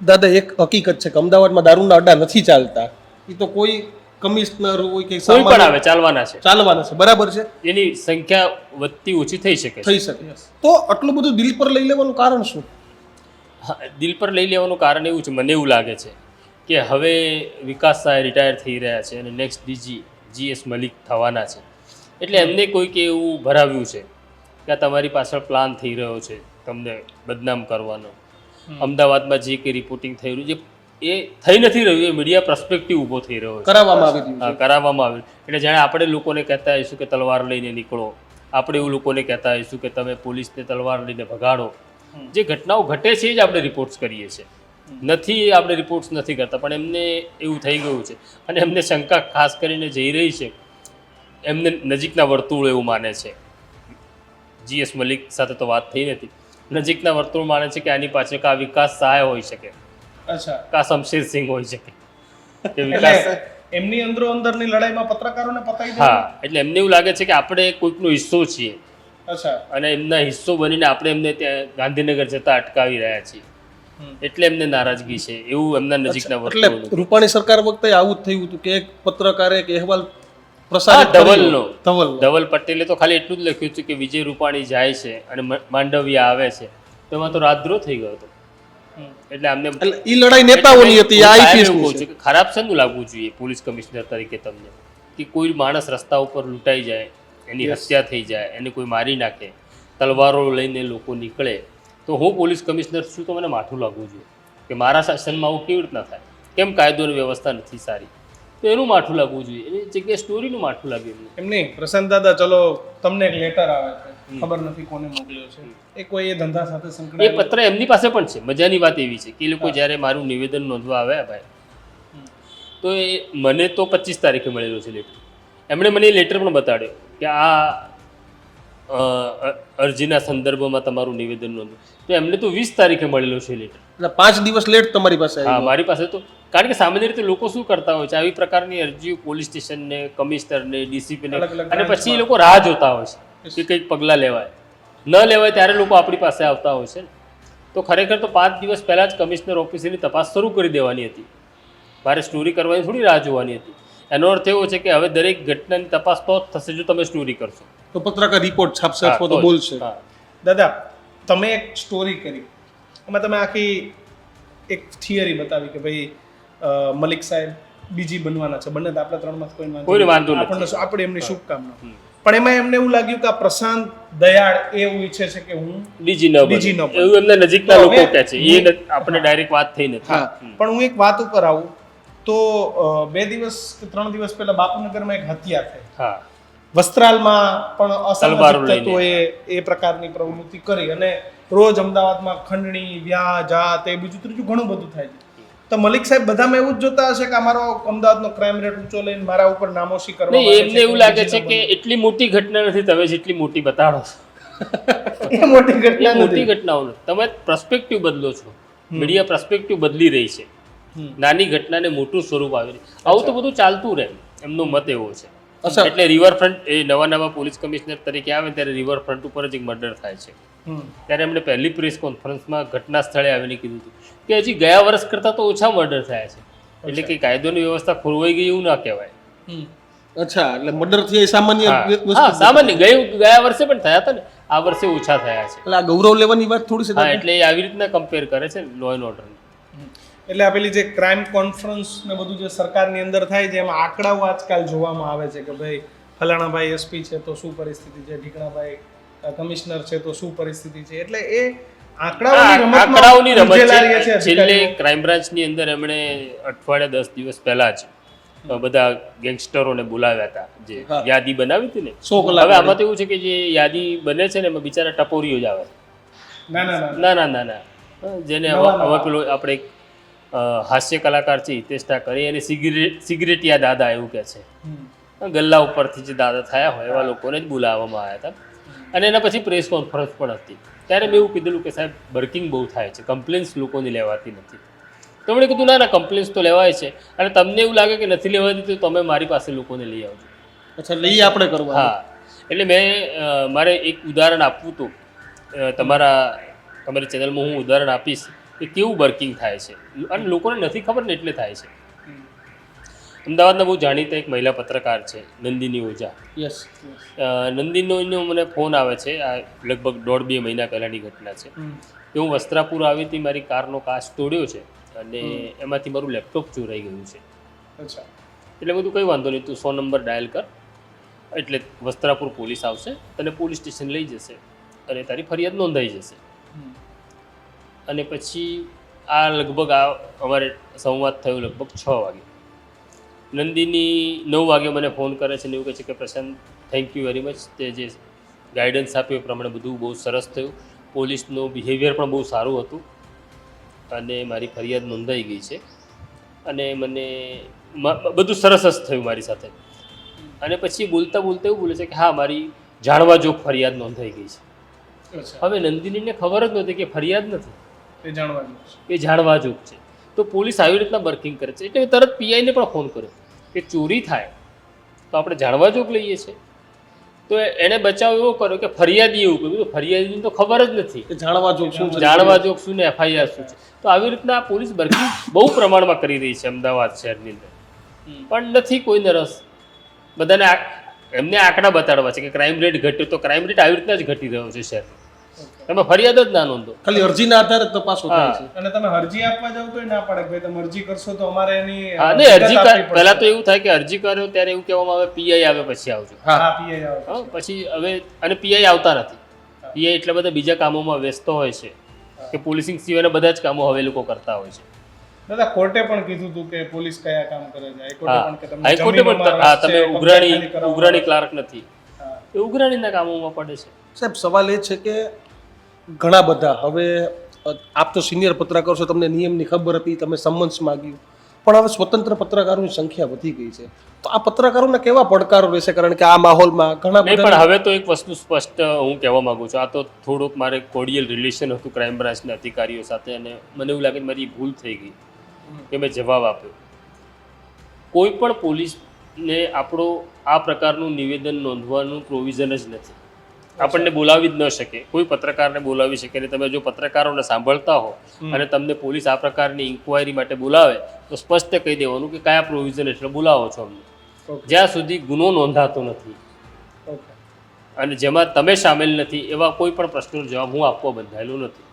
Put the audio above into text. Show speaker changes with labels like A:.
A: દાદા એક હકીકત છે કે અમદાવાદમાં દારૂના અડ્ડા નથી ચાલતા. એ તો કોઈ કમિશનર હોય કે
B: કોઈ પણ આવે ચાલવાના છે.
A: ચાલવાના છે બરાબર છે?
B: એની સંખ્યા વધતી ઓછી થઈ શકે
A: થઈ શકે તો આટલું બધું દિલ પર લઈ લેવાનું કારણ શું?
B: દિલ પર લઈ લેવાનું કારણ એવું છે મને એવું લાગે છે કે હવે વિકાસ સાહેબ રિટાયર થઈ રહ્યા છે અને નેક્સ્ટ ડીજી જીએસ મલિક થવાના છે. એટલે એમને કોઈક એવું ભરાવ્યું છે કે આ તમારી પાછળ પ્લાન થઈ રહ્યો છે તમને બદનામ કરવાનો. અમદાવાદમાં જે કંઈ રિપોર્ટિંગ થઈ રહ્યું છે એ થઈ નથી રહ્યું એ મીડિયા પ્રસ્પેક્ટિવ ઊભો થઈ રહ્યો છે.
A: કરાવવામાં આવી રહ્યું
B: હા, કરાવવામાં આવ્યું એટલે જાણે આપણે લોકોને કહેતા હોઈશું કે તલવાર લઈને નીકળો. આપણે એવું લોકોને કહેતા હોઈશું કે તમે પોલીસને તલવાર લઈને ભગાડો. જે ઘટનાઓ ઘટે છે એ જ આપણે રિપોર્ટ્સ કરીએ છીએ. નથી એ આપણે રિપોર્ટ્સ નથી કરતા પણ એમને એવું થઈ ગયું છે. અને એમને શંકા ખાસ કરીને જઈ રહી છે. એમને નજીકના વર્તુળ એવું માને છે. જીએસ મલિક સાથે તો વાત થઈ નથી. નજીકના વર્તુળ માને છે કે આની પાછળ કા વિકાસ સહાય હોઈ શકે?
A: અચ્છા.
B: કા શમશેર સિંહ હોઈ શકે? કે વિકાસ
A: એમની અંદરો અંદરની લડાઈમાં પત્રકારોને પતાવી દે
B: હા એટલે એમને એવું લાગે છે કે આપણે કોઈકનો હિસ્સો છીએ.
A: અચ્છા.
B: અને એમના હિસ્સો બનીને આપણે એમને ત્યાં ગાંધીનગર જતા અટકાવી રહ્યા છીએ. એટલે એમને નારાજગી છે. એવું એમના નજીકના
A: એટલે રૂપાણી સરકાર વખતે આવું જ થયું હતું કે એક પત્રકારે એક અહેવાલ પ્રસારિત.
B: ધવલનો. ધવલ પટેલે તો ખાલી એટલું જ લખ્યું હતું કે વિજય રૂપાણી જાય છે અને માંડવિયા આવે છે. તો એમાં તો રાતદ્રોહ થઈ ગયો હતો. એટલે અમને
A: એ લડાઈ નેતાઓની હતી આઈપીએસ
B: ખરાબ શેનું લાગવું જોઈએ પોલીસ કમિશનર તરીકે તમને? કે કોઈ માણસ રસ્તા ઉપર લૂંટાઈ જાય એની હત્યા થઈ જાય એને કોઈ મારી નાખે તલવારો લઈને લોકો નીકળે તો હું પોલીસ કમિશનર છું તો મને માઠું લાગવું જોઈએ. કે મારા શાસનમાં આવું કેવી રીતના થાય? કેમ કાયદોની વ્યવસ્થા નથી સારી? તો એનું માઠું લાગવું જોઈએ. એની જગ્યાએ સ્ટોરીનું માઠું લાગ્યું એમને.
A: એમ નહીં. પ્રશાંત દાદા ચલો તમને એક લેટર આવે છે. ખબર નથી કોને મોકલ્યો છે. એ કોઈ એ ધંધા સાથે
B: એ પત્ર એમની પાસે પણ છે. મજાની વાત એવી છે કે એ લોકો જ્યારે મારું નિવેદન નોંધવા આવ્યા ભાઈ. તો એ મને તો પચીસ તારીખે મળેલો છે લેટર એમણે મને એ લેટર પણ બતાડ્યો કે આ અરજીના સંદર્ભમાં તમારું નિવેદન નોંધો તો એમને તો વીસ તારીખે મળેલો છે લેટર
A: એટલે પાંચ દિવસ લેટ તમારી પાસે
B: હા મારી પાસે તો કારણ કે સામાન્ય રીતે લોકો શું કરતા હોય છે? આવી પ્રકારની અરજીઓ પોલીસ સ્ટેશનને કમિશનરને ડીસીપીને અને પછી એ લોકો રાહ જોતા હોય છે કે કંઈક પગલાં લેવાય. ન લેવાય ત્યારે લોકો આપણી પાસે આવતા હોય છે. ને તો ખરેખર તો પાંચ દિવસ પહેલાં જ કમિશનર ઓફિસની તપાસ શરૂ કરી દેવાની હતી. મારે સ્ટોરી કરવાની થોડી રાહ જોવાની હતી. એનો અર્થ એવો છે કે હવે દરેક ઘટનાની તપાસ તો જ થશે જો તમે સ્ટોરી કરશો.
A: તો પત્રકાર રિપોર્ટ છાપશે અથવા
B: તો.
A: બોલશે. દાદા તમે એક સ્ટોરી કરી. એમાં તમે આખી એક થિયરી બતાવી કે ભાઈ મલિક સાહેબ બીજી બનવાના છે. બંને આપણા ત્રણમાં કોઈ
B: વાંધો
A: આપણને આપણે એમની શુભકામના. પણ એમાં એમને એવું લાગ્યું કે આ પ્રશાંત દયાળ એવું ઈચ્છે છે કે હું
B: બીજી ન
A: બીજી ન.
B: એવું એમને નજીકના લોકો કહે છે. એ આપણે ડાયરેક્ટ વાત થઈ નથી.
A: પણ હું એક વાત ઉપર આવું. તો બે દિવસ કે ત્રણ દિવસ પહેલા બાપુનગરમાં એક હત્યા થઈ.
B: હા.
A: વસ્ત્રાલમાં પણ અસામાજિક. તત્વોએ એ પ્રકારની પ્રવૃત્તિ કરી અને રોજ અમદાવાદમાં ખંડણી વ્યાજ આ એ બીજું ત્રીજું ઘણું બધું થાય છે. તો મલિક સાહેબ બધામાં એવું જ જોતા હશે કે અમારો અમદાવાદનો ક્રાઇમ રેટ ઊંચો લઈને મારા ઉપર નામોશી કરવા
B: એમને એવું લાગે છે કે એટલી મોટી ઘટના નથી તમે જેટલી મોટી બતાડો છો.
A: એ મોટી ઘટના
B: મોટી ઘટનાઓ તમે પ્રસ્પેક્ટિવ બદલો છો. મીડિયા પ્રસ્પેક્ટિવ બદલી રહી છે. નાની ઘટનાને મોટું સ્વરૂપ આવી રહ્યું આવું તો બધું ચાલતું રહે. એમનો મત એવો છે. એટલે રિવરફ્રન્ટ એ નવા નવા પોલીસ કમિશનર તરીકે આવે ત્યારે રિવરફ્રન્ટ ઉપર જ એક મર્ડર થાય છે. ત્યારે એમણે પહેલી પ્રેસ કોન્ફરન્સમાં ઘટના સ્થળે આવીને કીધું હતું કે હજી ગયા વર્ષ કરતાં તો ઓછા મર્ડર થયા છે. એટલે કે કાયદોની વ્યવસ્થા ખોરવાઈ ગઈ એવું ના કહેવાય.
A: અચ્છા એટલે મર્ડરથી સામાન્ય
B: હા. સામાન્ય. ગયું ગયા વર્ષે પણ થયા હતા ને. આ વર્ષે ઓછા થયા છે.
A: એટલે આ ગૌરવ લેવાની વાત થોડી છે
B: હા એટલે એ આવી રીતના કમ્પેર કરે છે લો એન્ડ ઓર્ડર
A: એટલે આ પેલી જે ક્રાઇમ કોન્ફરન્સ ને બધું જે સરકારની અંદર થાય છે એમાં આંકડાઓ આજકાલ જોવામાં આવે છે કે ભાઈ ફલાણા ભાઈ એસપી છે તો શું પરિસ્થિતિ છે ઢીકણાભાઈ કમિશનર છે તો શું પરિસ્થિતિ છે? એટલે એ આંકડાઓની
B: રમત છે.
A: છે
B: છેલ્લે ક્રાઇમ બ્રાન્ચની અંદર એમણે અઠવાડિયા દસ દિવસ પહેલા જ બધા ગેંગસ્ટરોને બોલાવ્યા હતા. જે યાદી બનાવી હતી ને? હવે આમાં તો એવું છે કે જે યાદી બને છે ને એમાં બિચારા ટપોરીઓ જ આવે.
A: ના ના ના
B: ના. જેને હવે. પેલો આપણે એક હાસ્ય કલાકાર છે હિતેશ ઠાકરે એને સિગરેટ સિગરેટિયા દાદા એવું કહે છે. ગલ્લા ઉપરથી જે દાદા થયા હોય એવા લોકોને જ બોલાવવામાં આવ્યા હતા. અને એના પછી પ્રેસ કોન્ફરન્સ પણ હતી. ત્યારે મેં એવું કીધેલું કે સાહેબ બર્કિંગ બહુ થાય છે કમ્પ્લેન્સ લોકોની લેવાતી નથી. તો એમણે કીધું ના ના કમ્પ્લેન્સ તો લેવાય છે અને તમને એવું લાગે કે નથી લેવાતી તો તમે મારી પાસે લોકોને લઈ આવજો.
A: અચ્છા લઈ આપણે કરવા.
B: હા. એટલે મેં મારે એક ઉદાહરણ આપવું હતું. તમારા તમારી ચેનલમાં હું ઉદાહરણ આપીશ કે કેવું વર્કિંગ થાય છે. અને લોકોને નથી ખબર ને એટલે થાય છે. અમદાવાદના બહુ જાણીતા એક મહિલા પત્રકાર છે નંદિની ઓઝા.
A: યસ
B: નંદિનીનો મને ફોન આવે છે આ લગભગ દોઢ બે મહિના પહેલાંની ઘટના છે. કે હું વસ્ત્રાપુર આવી હતી મારી કારનો કાચ તોડ્યો છે અને એમાંથી મારું લેપટોપ ચોરાઈ ગયું છે.
A: અચ્છા.
B: એટલે બધું કંઈ વાંધો નહીં તું સો નંબર ડાયલ કર એટલે વસ્ત્રાપુર પોલીસ આવશે તને પોલીસ સ્ટેશન લઈ જશે અને તારી ફરિયાદ નોંધાઈ જશે. અને પછી આ લગભગ આ અમારે સંવાદ થયો લગભગ છ વાગે. નંદિની નવ વાગે મને ફોન કરે છે ને એવું કહે છે કે Prashant thank you very much તે જે ગાઈડન્સ આપ્યું એ પ્રમાણે બધું બહુ સરસ થયું. પોલીસનું બિહેવિયર પણ બહુ સારું હતું. અને મારી ફરિયાદ નોંધાઈ ગઈ છે. અને મને બધું સરસ જ થયું મારી સાથે. અને પછી બોલતા બોલતા એવું બોલે છે કે હા મારી જાણવા જોગ ફરિયાદ નોંધાઈ ગઈ છે. હવે નંદિનીને ખબર જ નહોતી કે ફરિયાદ નથી.
A: એ જાણવા
B: જોગ છે. તો પોલીસ આવી રીતના વર્કિંગ કરે છે. એટલે તરત પીઆઈને પણ ફોન કર્યો કે ચોરી થાય. તો આપણે જાણવા જોગ લઈએ છીએ. તો એણે બચાવ એવો કર્યો કે ફરિયાદી એવું કહ્યું તો ફરિયાદીની તો ખબર જ નથી.
C: કે જાણવા જોગ શું
B: જાણવા જોગ શું ને એફઆઈઆર શું છે. તો આવી રીતના પોલીસ વર્કિંગ બહુ પ્રમાણમાં કરી રહી છે અમદાવાદ શહેરની અંદર. પણ નથી કોઈને રસ બધાને આ- એમને આંકડા બતાડવા છે કે ક્રાઇમ રેટ ઘટ્યો. તો ક્રાઇમ રેટ આવી રીતના જ ઘટી રહ્યો છે શહેરમાં. તમે ફરિયાદ જ ના નોંધો.
C: ખાલી અરજીના આધારે તપાસ થાય છે.
A: અને તમે અરજી આપવા જાવ તો ના પાડે ભાઈ તમે અરજી કરશો તો અમારે એની
B: હા ને અરજી પહેલા તો એવું થાય કે અરજી કર્યો ત્યારે એવું કહેવામાં આવે પીઆઈ આવે પછી આવજો.
A: હા. પીઆઈ આવે
B: પછી. હવે અને પીઆઈ આવતા નથી. પીઆઈ એટલા બધા બીજા કામોમાં વ્યસ્ત હોય છે કે પોલીસિંગ સિવાયના બધા જ કામો હવે લોકો કરતા હોય છે.
A: દાદા કોર્ટે પણ કીધું હતું કે પોલીસ કયા કામ કરે છે. હાઈકોર્ટે પણ
B: હાઈકોર્ટે પણ હા તમે ઉઘરાણી ઉઘરાણી ક્લાર્ક નથી. એ ઉઘરાણીના કામોમાં પડે છે.
C: સાહેબ સવાલ એ છે કે ઘણા બધા. હવે આપ તો સિનિયર પત્રકાર છો તમને નિયમની ખબર હતી તમે સમન્સ માગ્યું. પણ હવે સ્વતંત્ર પત્રકારોની સંખ્યા વધી ગઈ છે. તો આ પત્રકારોને કેવા પડકારો રહેશે? કારણ કે આ માહોલમાં ઘણા બધા
B: પણ હવે તો એક વસ્તુ સ્પષ્ટ હું કહેવા માંગુ છું. આ તો થોડુંક મારે કોડિયલ રિલેશન હતું ક્રાઇમ બ્રાન્ચના અધિકારીઓ સાથે અને મને એવું લાગે કે મારી ભૂલ થઈ ગઈ કે મેં જવાબ આપ્યો. કોઈ પણ પોલીસને આપણો આ પ્રકારનું નિવેદન નોંધવાનું પ્રોવિઝન જ નથી. આપણને બોલાવી જ ન શકે. કોઈ પત્રકારને બોલાવી શકે નહીં. તમે જો પત્રકારોને સાંભળતા હો અને તમને પોલીસ આ પ્રકારની ઇન્કવાયરી માટે બોલાવે તો સ્પષ્ટ કહી દેવાનું કે કયા પ્રોવિઝન હેઠળ બોલાવો છો અમને. જ્યાં સુધી ગુનો નોંધાતો નથી. અને જેમાં તમે સામેલ નથી એવા કોઈ પણ પ્રશ્નનો જવાબ હું આપવા બંધાયેલો નથી.